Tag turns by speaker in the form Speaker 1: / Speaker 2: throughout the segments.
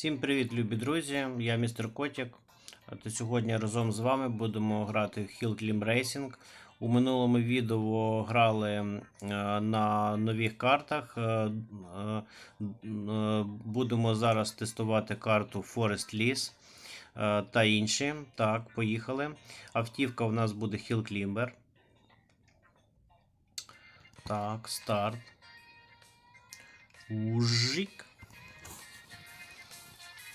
Speaker 1: Всім привіт, любі друзі! Я містер Котік. А То сьогодні разом з вами будемо грати в Hill Climb Racing. У минулому відео грали е, на нових картах. Е, е, Будемо зараз тестувати карту Forest Lease та інші. Так, поїхали. Автівка у нас буде Hill Climber. Так, старт. Ужик.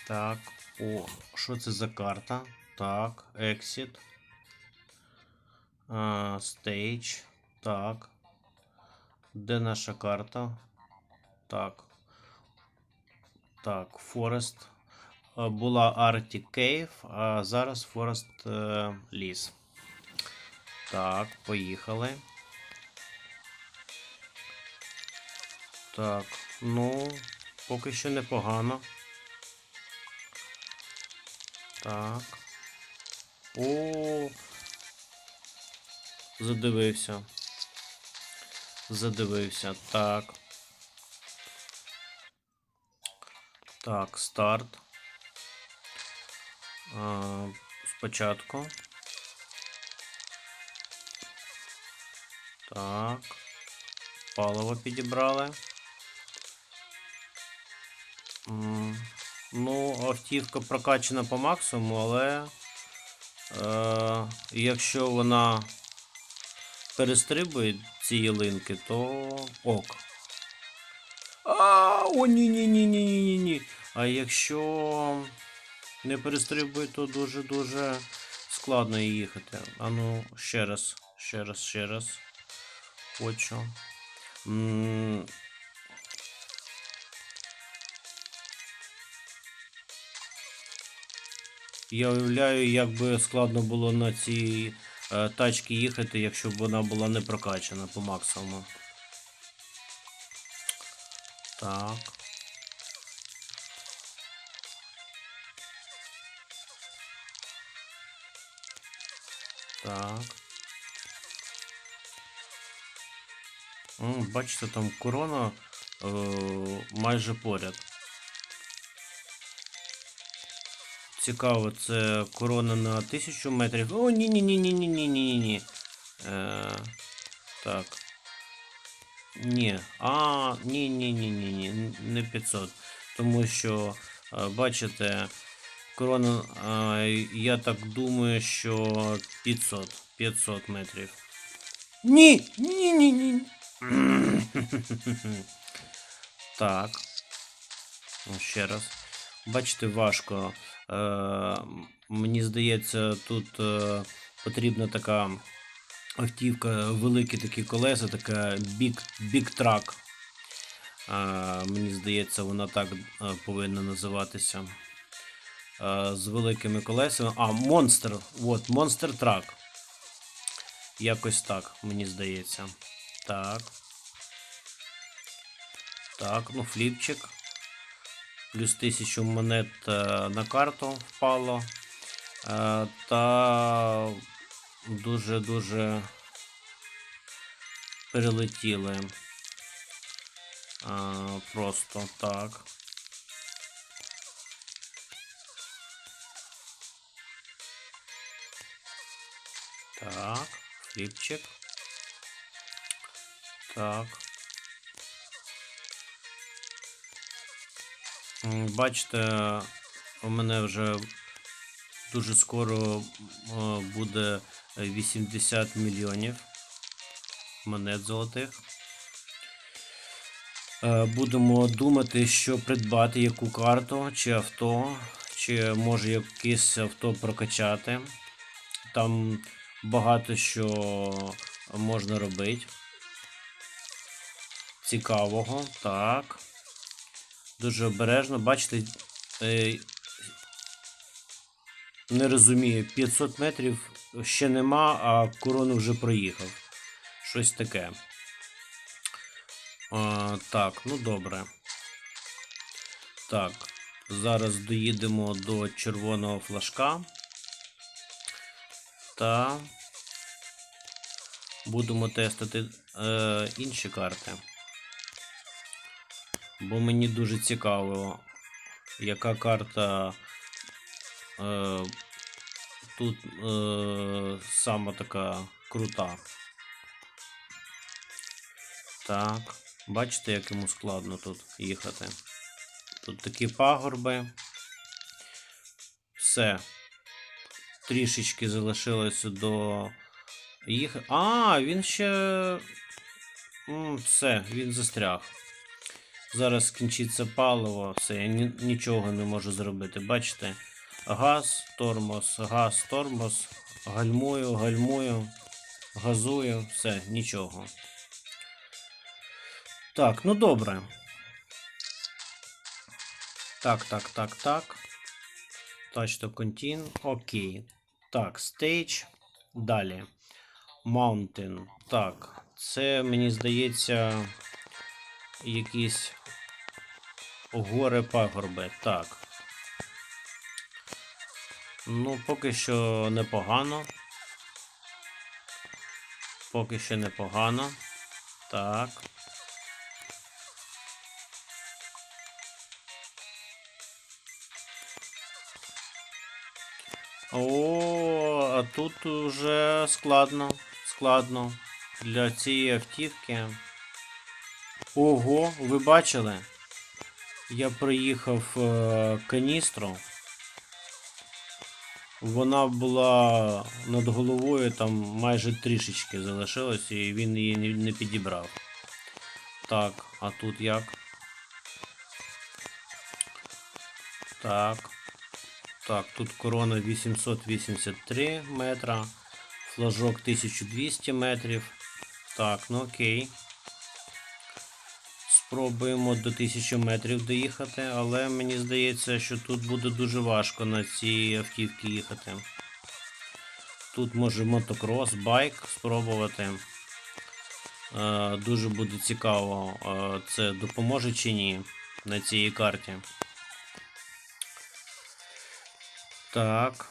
Speaker 1: Так, о, що це за карта? Так, Exit. Stage. Так. Де наша карта? Так. Так, Forest. Була Arctic Cave, а зараз е, Ліс. Так, поїхали. Так, ну, поки що непогано. Так. О. Задивився. Задивився. Так. Так, старт. А, спочатку. Так. Паливо підібрали. М, Ну, автівка прокачана по максимуму, але е, якщо вона перестрибує ці ялинки, то ок. А, о, ні, ні, ні, ні, ні, ні, ні. А якщо не перестрибує, то дуже-дуже складно їхати. А ну, ще раз, ще раз, ще раз. Хочу. Я уявляю, як би складно було на цій е, тачці їхати, якщо б вона була не прокачана по максимуму. Так. Так. М, бачите, там корона е, майже поряд. Цікаво, це корона на 1000 метрів. О, ні, ні, ні, ні, ні, ні, ні, ні. Е, так. Ні. А, ні, ні, не 500. Тому що, е, бачите, корона, е, я так думаю, що 500. 500 метрів. Ні! Ні, ні, ні. Так. Ну, Ще раз. Бачите, важко. Е, мені здається, тут е, потрібна така автівка, великі такі колеса, така бік трак. Е, мені здається, вона так повинна називатися. З великими колесами. А, монстр. От, монстр трак. Якось так, мені здається. Так. Так, ну фліпчик. Плюс 1000 монет е, на карту впало. Е, Та дуже-дуже перелетіли. Е, Просто так. Так, фліпчик. Так. Бачите, у мене вже дуже скоро е, буде 80 мільйонів монет золотих. Е, Будемо думати, що придбати, яку карту, чи авто, чи може якесь авто прокачати. Там багато що можна робити. Цікавого. Так. Дуже обережно. Бачите, е, не розумію, 500 метрів ще нема, а корону вже проїхав. Щось таке. А, так, ну добре. Так, зараз доїдемо до червоного флажка. Та будемо тестити е, інші карти. Бо мені дуже цікаво, яка карта е, тут е, сама така крута. Так, бачите, як йому складно тут їхати. Тут такі пагорби. Все. Трішечки залишилося до їх. А, він ще. Все, він застряг. Зараз скінчиться паливо, все, я нічого не можу зробити. Бачите? Газ, тормоз, газ, тормоз, гальмую, гальмую, газую, все, нічого. Так, ну добре. Так, так, так, так. Touch to continue. Окей. Так, stage. Далі. Mountain. Так. Це, мені здається, якісь гори пагорби. Так. Ну, поки що непогано. Поки що непогано. Так. О, а тут уже складно. Складно. Для цієї автівки. Ого, ви бачили? Я приїхав е, каністру. Вона була над головою, там майже трішечки залишилось, і він її не, підібрав. Так, а тут як? Так. Так, тут корона 883 метра, флажок 1200 метрів. Так, ну окей. Спробуємо до 1000 метрів доїхати, але мені здається, що тут буде дуже важко на цій автівці їхати. Тут може мотокрос, байк спробувати. Е, дуже буде цікаво, е, це допоможе чи ні на цій карті. Так.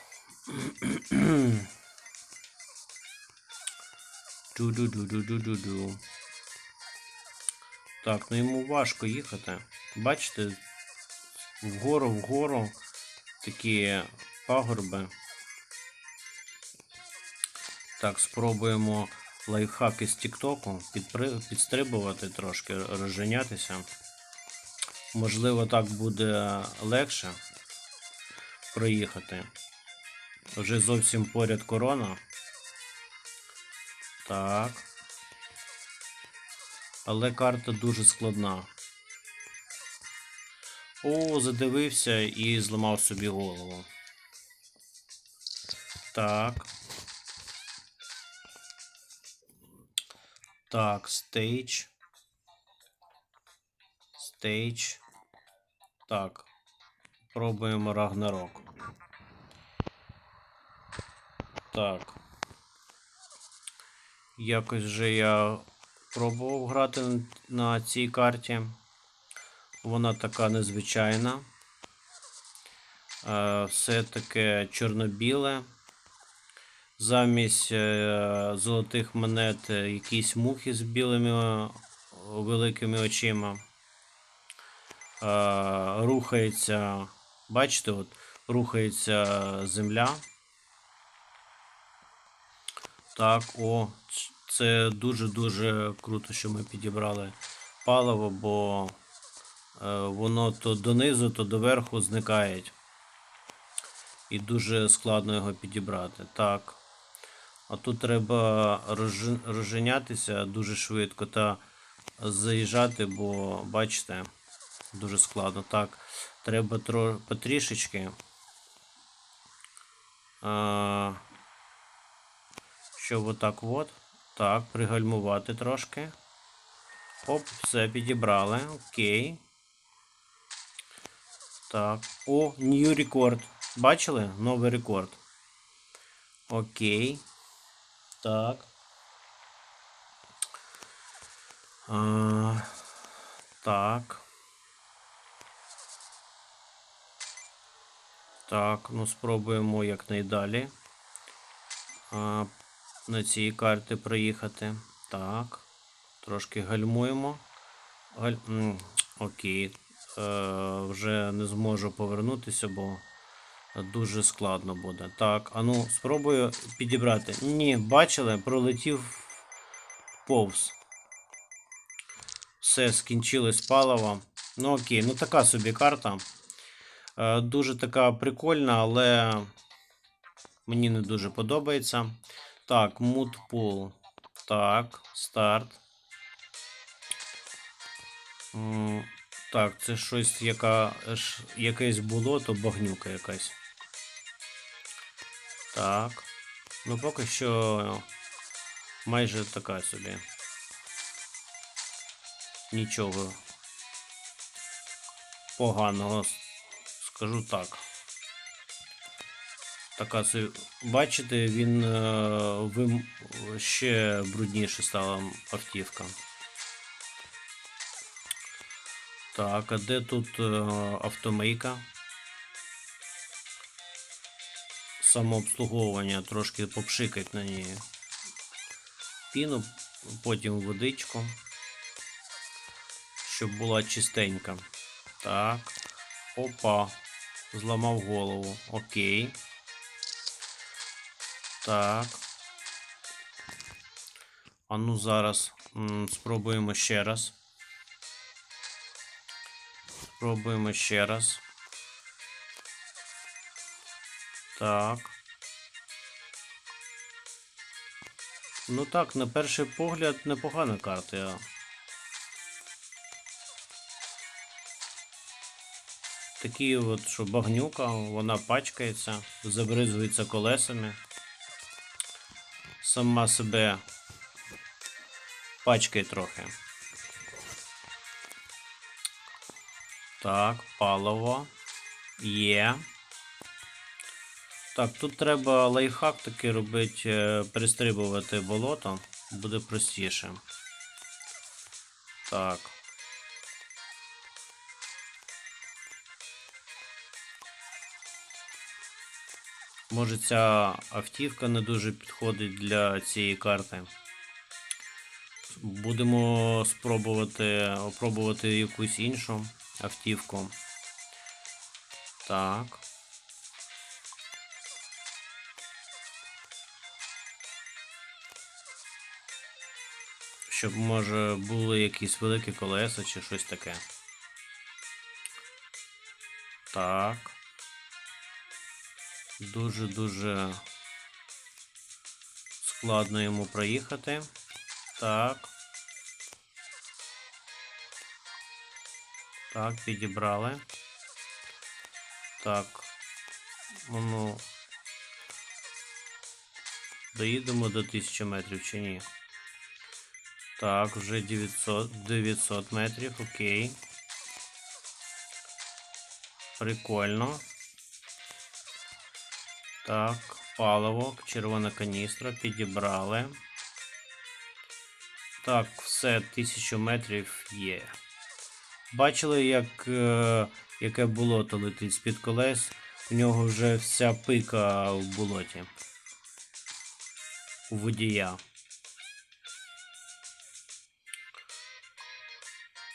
Speaker 1: Ду-ду-ду-ду-ду-ду-ду. Так, ну йому важко їхати. Бачите, вгору, вгору такі пагорби. Так, спробуємо лайфхаки з Тіктоку підстрибувати трошки, розженятися. Можливо, так буде легше проїхати. Вже зовсім поряд корона. Так. Але карта дуже складна. О, задивився і зламав собі голову. Так. Так, стейдж. Стейдж. Так. Пробуємо Рагнарок. Так. Якось вже я пробував грати на цій карті. Вона така незвичайна. Е, Все таке чорно-біле. Замість е, золотих монет якісь мухи з білими е, великими очима. Рухається, бачите, от, рухається земля. Так, о, це дуже-дуже круто, що ми підібрали паливо, бо е, воно то донизу, то доверху зникає. І дуже складно його підібрати. Так. А тут треба розженятися дуже швидко та заїжджати, бо бачите, дуже складно. Так, треба потрішечки. А, щоб отак от. Так, пригальмувати трошки. Оп, все, підібрали. Окей. Так. О, new рекорд. Бачили? Новий рекорд. Окей. Так. А, так. Так, ну спробуємо якнайдалі. На цій карті проїхати. Так. Трошки гальмуємо. Галь... Окей. вже не зможу повернутися, бо дуже складно буде. Так, а ну, спробую підібрати. Ні, бачили, пролетів повз. Все, скінчилось паливо. Ну окей, ну така собі карта. Е, дуже така прикольна, але мені не дуже подобається. Так, мудпул. Так, старт. Так, це щось, яка, якесь болото, багнюка якась. Так. Ну, поки що майже така собі. Нічого поганого, скажу так. Така. Бачите, він е, ще брудніше стала автівка. Так, а де тут е, автомийка? Самообслуговування трошки попшикать на ній. Піну, потім водичку. Щоб була чистенька. Так. Опа. Зламав голову. Окей. Так. А ну зараз спробуємо ще раз. Спробуємо ще раз. Так. Ну так, на перший погляд непогана карта. Такі от, що багнюка, вона пачкається, забризується колесами. Сама себе пачкає трохи. Так, паливо. Є. Так, тут треба лайфхак таки робити, е, перестрибувати болото. Буде простіше. Так. Може ця автівка не дуже підходить для цієї карти. Будемо спробувати опробувати якусь іншу автівку. Так. Щоб, може, були якісь великі колеса чи щось таке. Так. Дуже-дуже складно йому проїхати. Так. Так, підібрали. Так. Ну. Доїдемо до 1000 метрів чи ні? Так, вже 900, 900 метрів, окей. Прикольно. Так, паливо, червона каністра, підібрали. Так, все, 1000 метрів є. Бачили, як е, яке болото летить з-під колес. У нього вже вся пика в болоті. У водія.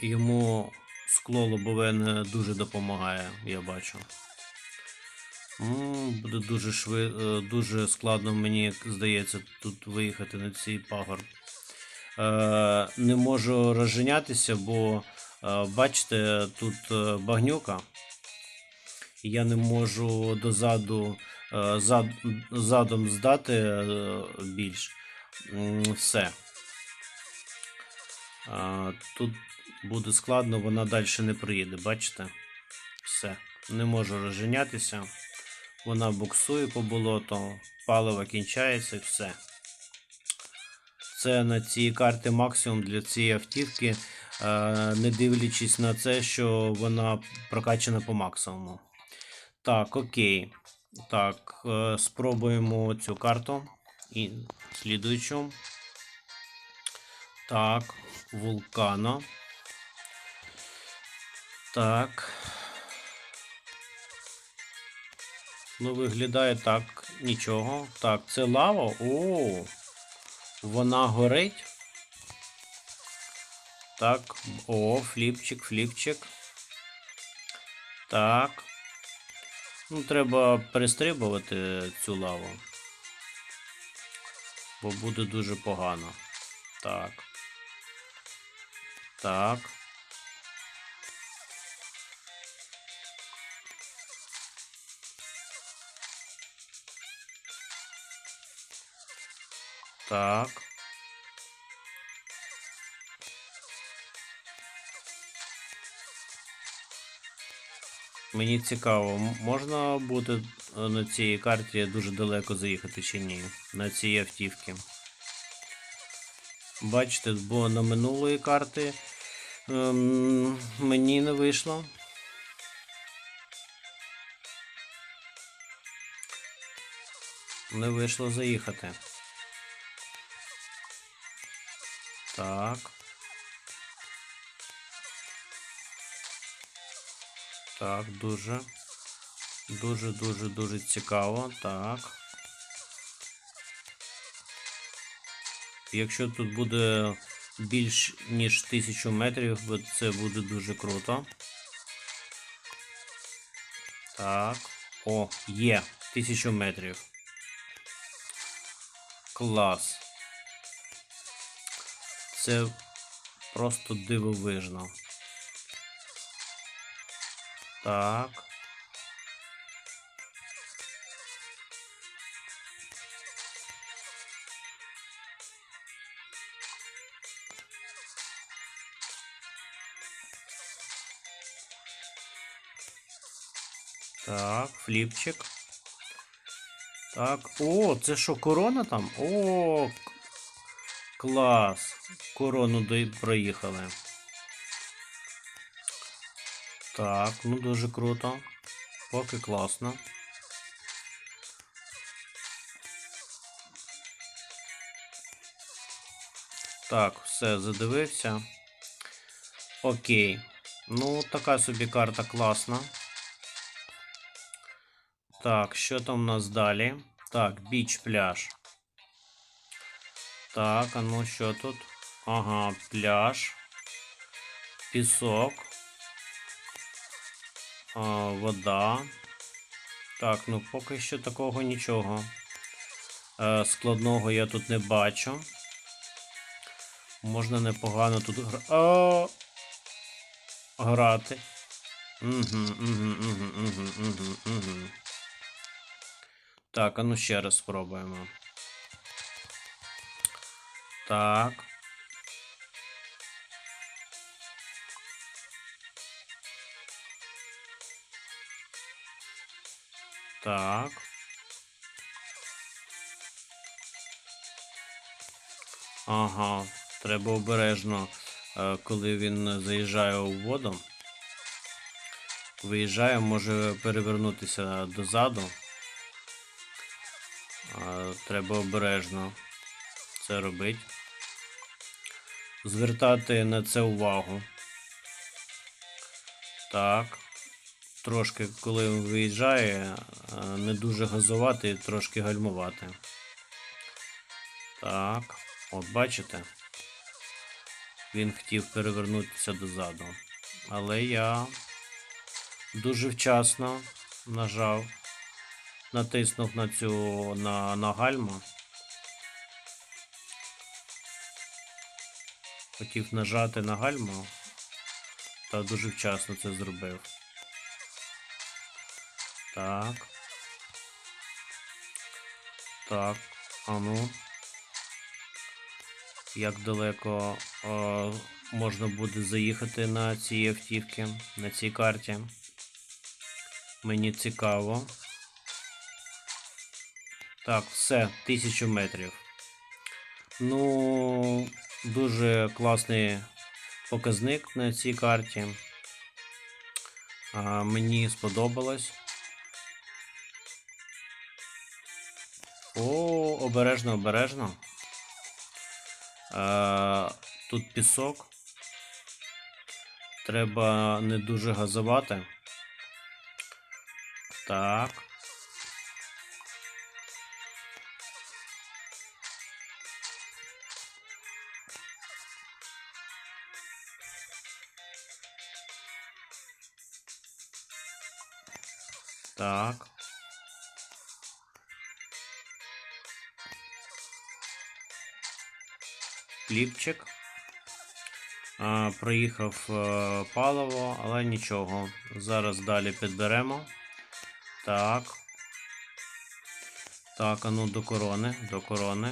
Speaker 1: Йому скло лобове не дуже допомагає, я бачу. Буде дуже шви... е, дуже складно, мені здається, тут виїхати на цей пагорб. Е, не можу розженятися, бо е, бачите, тут багнюка. Я не можу дозаду зад, задом здати більш. Все. Тут буде складно, вона далі не приїде, бачите? Все. Не можу розженятися. Вона буксує по болоту, паливо кінчається і все. Це на цій карті максимум для цієї автівки, е, не дивлячись на це, що вона прокачана по максимуму. Так, окей. Так, е, спробуємо цю карту. І слідуючу. Так, вулкано. Так. Ну, виглядає так, нічого. Так, це лава. О, вона горить. Так, о, фліпчик, фліпчик. Так. Ну, треба перестрибувати цю лаву. Бо буде дуже погано. Так. Так. Так. Мені цікаво, можна буде е, на цій карті дуже далеко заїхати чи ні? На цій автівці. Бачите, бо на минулої карти ем, мені не вийшло. Не вийшло заїхати. Так. Так, дуже. Дуже, дуже, дуже цікаво. Так. Якщо тут буде більш ніж 1000 метрів, це буде дуже круто. Так. О, є. 1000 метрів. Клас. Це просто дивовижно. Так. Так, фліпчик. Так. О, це що, корона там? О, клас. Корону проїхали. Так, ну дуже круто. Поки класно. Так, все, задивився. Окей. Ну, така собі карта класна. Так, що там у нас далі? Так, біч пляж. Так, а ну що тут? Ага, пляж. Пісок. А, вода. Так, ну поки що такого нічого. Е, складного я тут не бачу. Можна непогано тут гра... а, грати. Угу, угу, угу, угу, угу, угу. Так, а ну ще раз спробуємо. Так. Так. Ага, треба обережно, е, коли він заїжджає у воду. Виїжджає, може перевернутися дозаду. Е, Треба обережно це робити. Звертати на це увагу. Так. Трошки, коли він виїжджає, е, не дуже газувати, трошки гальмувати. Так. От бачите? Він хотів перевернутися дозаду. Але я дуже вчасно нажав, натиснув на цю на, на гальму. Хотів нажати на гальму, та дуже вчасно це зробив. Так. Так, а ну. Як далеко е, можна буде заїхати на ці автівки, на цій карті? Мені цікаво. Так, все, 1000 метрів. Ну, дуже класний показник на цій карті. Мені сподобалось. О, обережно, обережно. Тут пісок. Треба не дуже газувати. Так. Так. Кліпчик. Проїхав е, паливо, але нічого. Зараз далі підберемо. Так. Так, а ну до корони, до корони.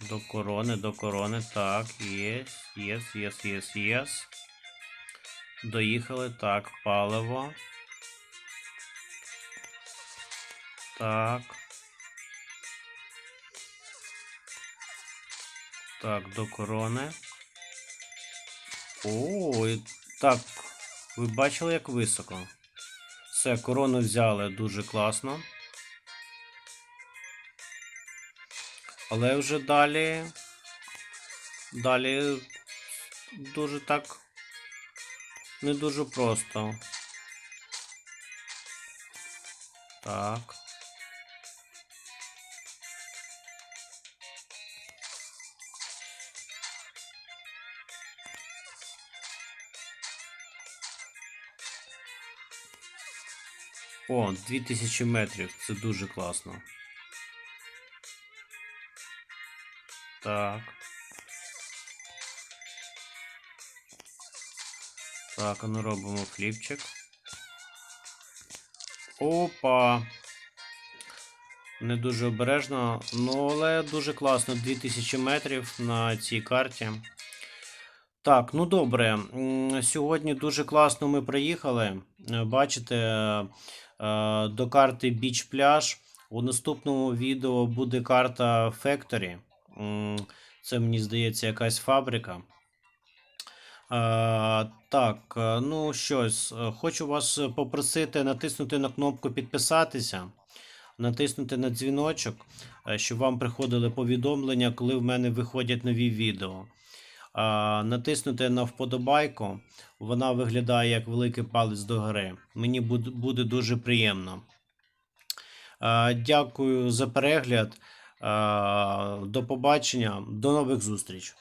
Speaker 1: До корони, до корони. Так, єс, єс, єс, єс, єс. Доїхали. Так, паливо. Так. Так, до корони. О, і так. Ви бачили, як високо? Все, корону взяли дуже класно. Але вже далі. Далі дуже так. Не дуже просто. Так. О, 2000 метрів. Це дуже класно. Так. Так, ну робимо фліпчик. Опа. Не дуже обережно, ну але дуже класно. 2000 метрів на цій карті. Так, ну добре. Сьогодні дуже класно ми приїхали. Е, Бачите, е, е, до карти Beach Pляж. У наступному відео буде карта Factory. Це, мені здається, якась фабрика. Е, так, е, ну щось, е, хочу вас попросити натиснути на кнопку підписатися, натиснути на дзвіночок, щоб вам приходили повідомлення, коли в мене виходять нові відео. Натиснути на вподобайку, вона виглядає як великий палець догори. Мені буде, дуже приємно. Дякую за перегляд. До побачення, до нових зустріч.